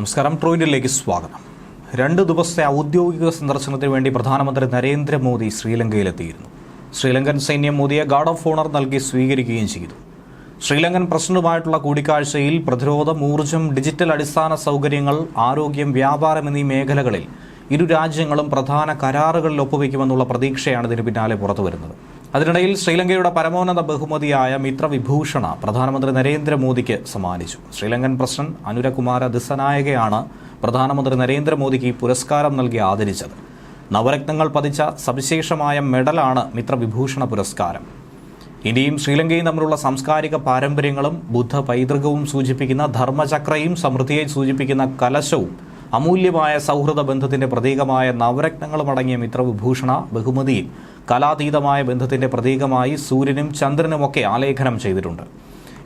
നമസ്കാരം. ട്രോയിന്റിലേക്ക് സ്വാഗതം. രണ്ട് ദിവസത്തെ ഔദ്യോഗിക സന്ദർശനത്തിന് വേണ്ടി പ്രധാനമന്ത്രി നരേന്ദ്രമോദി ശ്രീലങ്കയിലെത്തിയിരുന്നു. ശ്രീലങ്കൻ സൈന്യം മോദിയെ ഗാർഡ് ഓഫ് ഓണർ നൽകി സ്വീകരിക്കുകയും ചെയ്തു. ശ്രീലങ്കൻ പ്രസിഡന്റുമായിട്ടുള്ള കൂടിക്കാഴ്ചയിൽ പ്രതിരോധം ഊർജം ഡിജിറ്റൽ അടിസ്ഥാന സൗകര്യങ്ങൾ ആരോഗ്യം വ്യാപാരം എന്നീ മേഖലകളിൽ ഇരു രാജ്യങ്ങളും പ്രധാന കരാറുകളിൽ ഒപ്പുവെക്കുമെന്നുള്ള പ്രതീക്ഷയാണ് ഇതിന് പിന്നാലെ പുറത്തുവരുന്നത്. അതിനിടയിൽ ശ്രീലങ്കയുടെ പരമോന്നത ബഹുമതിയായ മിത്രവിഭൂഷണ പ്രധാനമന്ത്രി നരേന്ദ്രമോദിക്ക് സമ്മാനിച്ചു. ശ്രീലങ്കൻ പ്രസിഡന്റ് അനുരകുമാര ദിസനായകയാണ് പ്രധാനമന്ത്രി നരേന്ദ്രമോദിക്ക് ഈ പുരസ്കാരം നൽകി ആദരിച്ചത്. നവരത്നങ്ങൾ പതിച്ച സവിശേഷമായ മെഡലാണ് മിത്രവിഭൂഷണ പുരസ്കാരം. ഇന്ത്യയും ശ്രീലങ്കയും തമ്മിലുള്ള സാംസ്കാരിക പാരമ്പര്യങ്ങളും ബുദ്ധ പൈതൃകവും സൂചിപ്പിക്കുന്ന ധർമ്മചക്രയും സമൃദ്ധിയെ സൂചിപ്പിക്കുന്ന കലശവും അമൂല്യമായ സൗഹൃദ ബന്ധത്തിന്റെ പ്രതീകമായ നവരത്നങ്ങളും അടങ്ങിയ മിത്രവിഭൂഷണ ബഹുമതിയിൽ കലാതീതമായ ബന്ധത്തിന്റെ പ്രതീകമായി സൂര്യനും ചന്ദ്രനുമൊക്കെ ആലേഖനം ചെയ്തിട്ടുണ്ട്.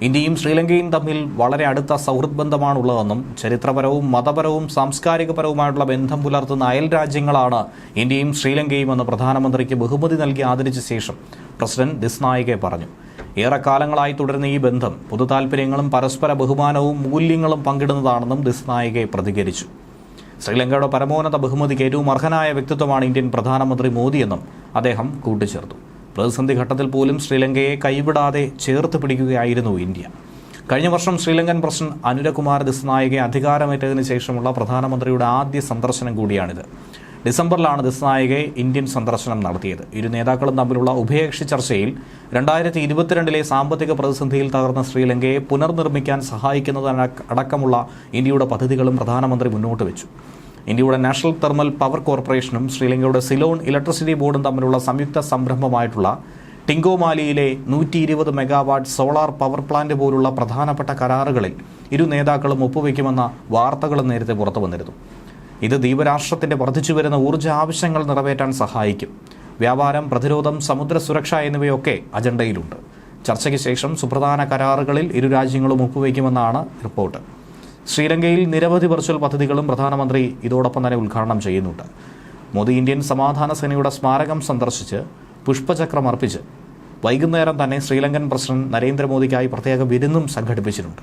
ഇന്ത്യയും ശ്രീലങ്കയും തമ്മിൽ വളരെ അടുത്ത സൗഹൃദ ബന്ധമാണുള്ളതെന്നും ചരിത്രപരവും മതപരവും സാംസ്കാരികപരവുമായിട്ടുള്ള ബന്ധം പുലർത്തുന്ന അയൽ രാജ്യങ്ങളാണ് ഇന്ത്യയും ശ്രീലങ്കയും എന്ന് പ്രധാനമന്ത്രിക്ക് ബഹുമതി നൽകി ആദരിച്ച ശേഷം പ്രസിഡന്റ് ദിസ്നായികെ പറഞ്ഞു. ഏറെക്കാലങ്ങളായി തുടരുന്ന ഈ ബന്ധം പൊതു താൽപ്പര്യങ്ങളും പരസ്പര ബഹുമാനവും മൂല്യങ്ങളും പങ്കിടുന്നതാണെന്നും ദിസ്നായികെ പ്രതികരിച്ചു. ശ്രീലങ്കയുടെ പരമോന്നത ബഹുമതിക്ക് ഏറ്റവും അർഹനായ വ്യക്തിത്വമാണ് ഇന്ത്യൻ പ്രധാനമന്ത്രി മോദിയെന്നും അദ്ദേഹം കൂട്ടിച്ചേർത്തു. പ്രതിസന്ധി ഘട്ടത്തിൽ പോലും ശ്രീലങ്കയെ കൈവിടാതെ ചേർത്ത് പിടിക്കുകയായിരുന്നു ഇന്ത്യ. കഴിഞ്ഞ വർഷം ശ്രീലങ്കൻ പ്രസിഡന്റ് അനുരകുമാർ ദിസ്നായകെ അധികാരമേറ്റതിനു ശേഷമുള്ള പ്രധാനമന്ത്രിയുടെ ആദ്യ സന്ദർശനം കൂടിയാണിത്. ഡിസംബറിലാണ് ദിസ്നായികെ ഇന്ത്യൻ സന്ദർശനം നടത്തിയത്. ഇരു നേതാക്കളും തമ്മിലുള്ള ഉഭയകക്ഷി ചർച്ചയിൽ രണ്ടായിരത്തി ഇരുപത്തിരണ്ടിലെ സാമ്പത്തിക പ്രതിസന്ധിയിൽ തകർന്ന ശ്രീലങ്കയെ പുനർനിർമ്മിക്കാൻ സഹായിക്കുന്നതിന് അടക്കമുള്ള ഇന്ത്യയുടെ പദ്ധതികളും പ്രധാനമന്ത്രി മുന്നോട്ട് വെച്ചു. ഇന്ത്യയുടെ നാഷണൽ തെർമൽ പവർ കോർപ്പറേഷനും ശ്രീലങ്കയുടെ സിലോൺ ഇലക്ട്രിസിറ്റി ബോർഡും തമ്മിലുള്ള സംയുക്ത സംരംഭമായിട്ടുള്ള ടിങ്കോമാലിയിലെ നൂറ്റി ഇരുപത് മെഗാവാട്ട് സോളാർ പവർ പ്ലാന്റ് പോലുള്ള പ്രധാനപ്പെട്ട കരാറുകളിൽ ഇരു നേതാക്കളും ഒപ്പുവെക്കുമെന്ന വാർത്തകളും നേരത്തെ പുറത്തു വന്നിരുന്നു ഇത് ദ്വീപരാഷ്ട്രത്തിന്റെ വർദ്ധിച്ചു വരുന്ന ഊർജ ആവശ്യങ്ങൾ നിറവേറ്റാൻ സഹായിക്കും. വ്യാപാരം പ്രതിരോധം സമുദ്ര സുരക്ഷ എന്നിവയൊക്കെ അജണ്ടയിലുണ്ട്. ചർച്ചയ്ക്ക് ശേഷം സുപ്രധാന കരാറുകളിൽ ഇരു രാജ്യങ്ങളും ഒപ്പുവയ്ക്കുമെന്നാണ് റിപ്പോർട്ട്. ശ്രീലങ്കയിൽ നിരവധി വെർച്വൽ പദ്ധതികളും പ്രധാനമന്ത്രി ഇതോടൊപ്പം തന്നെ ഉദ്ഘാടനം ചെയ്യുന്നുണ്ട്. മോദി ഇന്ത്യൻ സമാധാന സേനയുടെ സ്മാരകം സന്ദർശിച്ച് പുഷ്പചക്രം അർപ്പിച്ച് വൈകുന്നേരം തന്നെ ശ്രീലങ്കൻ പ്രസിഡന്റ് നരേന്ദ്രമോദിക്കായി പ്രത്യേക വിരുന്നും സംഘടിപ്പിച്ചിട്ടുണ്ട്.